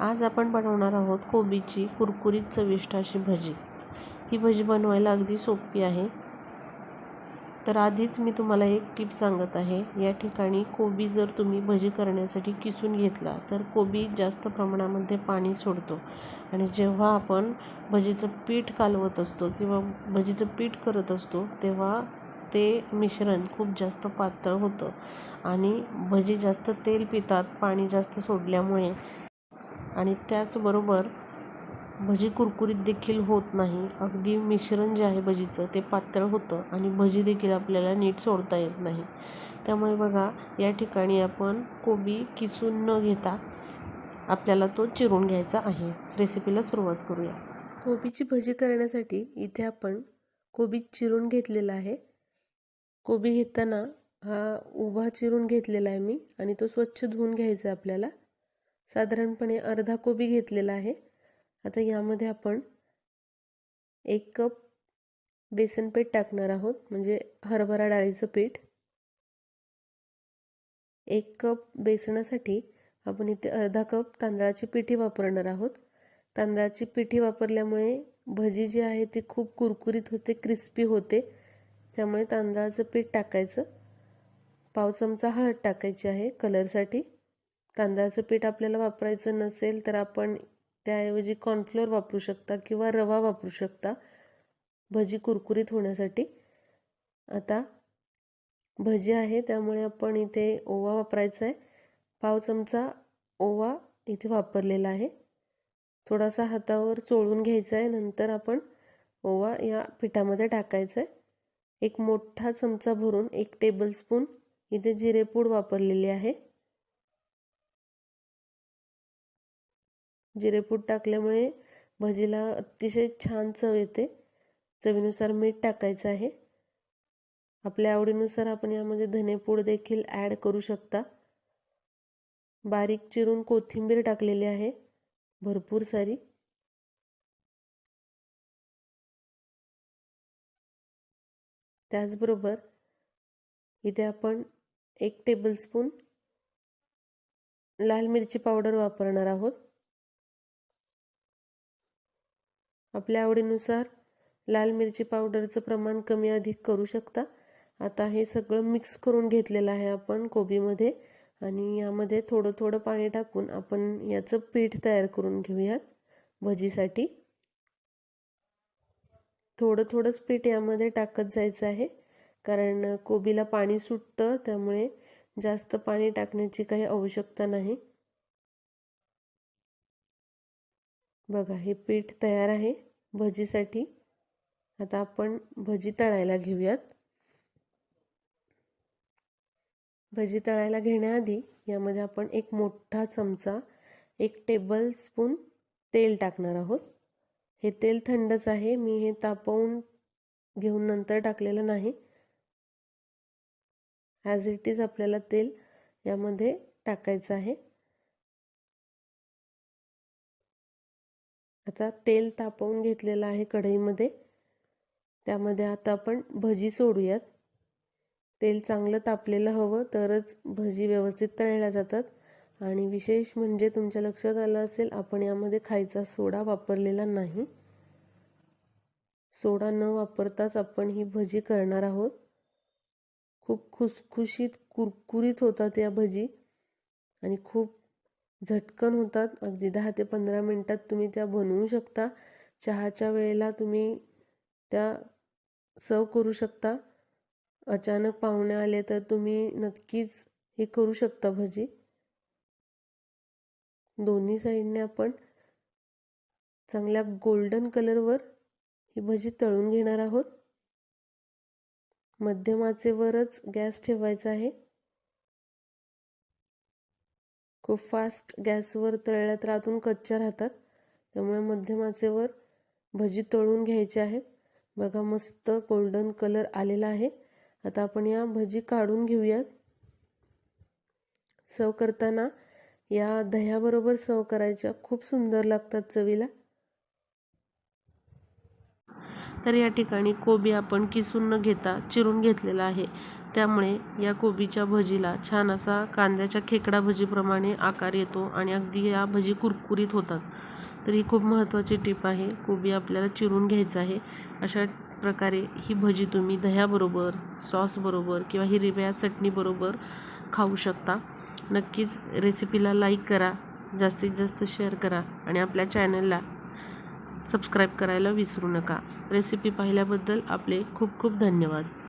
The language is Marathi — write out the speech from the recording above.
आज आपण बनवणार आहोत कोबीची कुरकुरीत चविष्ट अशी भजी. ही भजी बनवायला अगदी सोपी आहे. तर आधीच मी तुम्हाला एक टिप सांगत आहे. या ठिकाणी कोबी जर तुम्ही भजी करण्यासाठी किसून घेतला तर कोबी जास्त प्रमाणामध्ये पाणी सोडतो. आणि जेव्हा आपण भजीचं पीठ कालवत असतो किंवा भजीचं पीठ करत असतो तेव्हा ते मिश्रण खूप जास्त पातळ होतं. आणि भजी जास्त तेल पितात पाणी जास्त सोडल्यामुळे आणि त्याचबरोबर भजी कुरकुरीत देखील होत नाही. अगदी मिश्रण जे आहे भजीचं ते पातळ होतं आणि भजी देखील आपल्याला नीट सोडता येत नाही. त्यामुळे बघा या ठिकाणी आपण कोबी किसून न घेता आपल्याला तो चिरून घ्यायचा आहे. रेसिपीला सुरुवात करूया. कोबीची भजी करण्यासाठी इथे आपण कोबी चिरून घेतलेला आहे. कोबी घेताना हा उभा चिरून घेतलेला आहे मी आणि तो स्वच्छ धुवून घ्यायचा आहे आपल्याला. साधारणपणे अर्धा कोबी घेतलेला आहे. आता यामध्ये आपण एक कप बेसन पीठ टाकणार आहोत म्हणजे हरभरा डाळीचं पीठ. एक कप बेसनासाठी आपण इथे अर्धा कप तांदळाची पिठी वापरणार आहोत. तांदळाची पिठी वापरल्यामुळे भजी जी आहे ती खूप कुरकुरीत होते क्रिस्पी होते. त्यामुळे तांदळाचं पीठ टाकायचं. पाव चमचा हळद टाकायची आहे कलरसाठी. तांदळाचं पीठ आपल्याला वापरायचं नसेल तर आपण त्याऐवजी कॉर्नफ्लोअर वापरू शकता किंवा रवा वापरू शकता. भजी कुरकुरीत होण्यासाठी. आता भजी आहे त्यामुळे आपण इथे ओवा वापरायचा आहे पाव चमचा ओवा इथे वापरलेला आहे. थोडासा हातावर चोळून घ्यायचा आहे नंतर आपण ओवा या पिठामध्ये टाकायचा आहे एक मोठा चमचा भरून एक टेबलस्पून इथे जिरेपूड वापरलेली आहे. जिरेपूड टाकल्यामुळे भजीला अतिशय छान चव येते. चवीनुसार मीठ टाकायचं आहे. आपल्या आवडीनुसार आपण यामध्ये धनेपूड देखील ॲड करू शकता. बारीक चिरून कोथिंबीर टाकलेली आहे. भरपूर सारी. त्याचबरोबर इथे आपण एक टेबलस्पून लाल मिरची पावडर वापरणार आहोत. आपल्या आवडीनुसार लाल मिरची पावडरचं प्रमाण कमी अधिक करू शकता. आता हे सगळं मिक्स करून घेतलेलं आहे आपण कोबीमध्ये आणि यामध्ये थोडं थोडं पाणी टाकून आपण याचं पीठ तयार करून घेऊयात भजीसाठी. थोडं थोडंच पीठ यामध्ये टाकत जायचं आहे कारण कोबीला पाणी सुटतं त्यामुळे जास्त पाणी टाकण्याची काही आवश्यकता नाही. बघा हे पीठ तयार आहे भजीसाठी. आता आपण भजी तळायला घेऊयात. भजी तळायला घेण्याआधी यामध्ये आपण एक मोठा चमचा एक टेबल स्पून तेल टाकणार आहोत. हे तेल थंडच आहे मी हे तापवून घेऊन नंतर टाकलेलं नाही. ॲज इट इज आपल्याला तेल यामध्ये टाकायचं आहे. आता तेल तापवून घेतलेलं आहे कढईमध्ये. त्यामध्ये आता आपण भजी सोडूयात. तेल चांगलं तापलेलं हवं तरच भजी व्यवस्थित तळल्या जातात. आणि विशेष म्हणजे तुमच्या लक्षात आलं असेल आपण यामध्ये खायचा सोडा वापरलेला नाही. सोडा न वापरताच आपण ही भजी करणार आहोत. खूप खुसखुशीत कुरकुरीत होतात या भजी. आणि खूप झटकन होतात. अगदी दहा ते पंधरा मिनटात तुम्ही त्या बनवू शकता. चहाच्या वेळेला तुम्ही त्या सर्व करू शकता. अचानक पाहुणे आले तर तुम्ही नक्कीच हे करू शकता भजी. दोन्ही साईडने आपण चांगल्या गोल्डन कलरवर ही भजी तळून घेणार आहोत. मध्यमाचे वरच गॅस ठेवायचा आहे. खूप फास्ट गॅसवर तळल्या तर आतून कच्च्या राहतात. त्यामुळे मध्यम आचेवर भजी तळून घ्यायची आहेत. बघा मस्त गोल्डन कलर आलेला आहे. आता आपण या भजी काढून घेऊयात. सर्व करताना या दह्याबरोबर सर्व करायच्या. खूप सुंदर लागतात चवीला. तर या ठिकाणी कोबी आपण किसून न घेता चिरून घेतलेला आहे. त्यामुळे या कोबीच्या भजीला छान असा कांद्याच्या खेकडा भजीप्रमाणे आकार येतो आणि अगदी या भजी कुरकुरीत होतात. तर ही खूप महत्त्वाची टीप आहे कोबी आपल्याला चिरून घ्यायचं आहे. अशा प्रकारे ही भजी तुम्ही दह्याबरोबर सॉसबरोबर किंवा हिरव्या चटणीबरोबर खाऊ शकता. नक्कीच रेसिपीला लाईक करा जास्तीत जास्त शेअर करा आणि आपल्या चॅनलला सबस्क्राईब करायला विसरू नका. रेसिपी पाहिल्याबद्दल आपले खूप खूप धन्यवाद.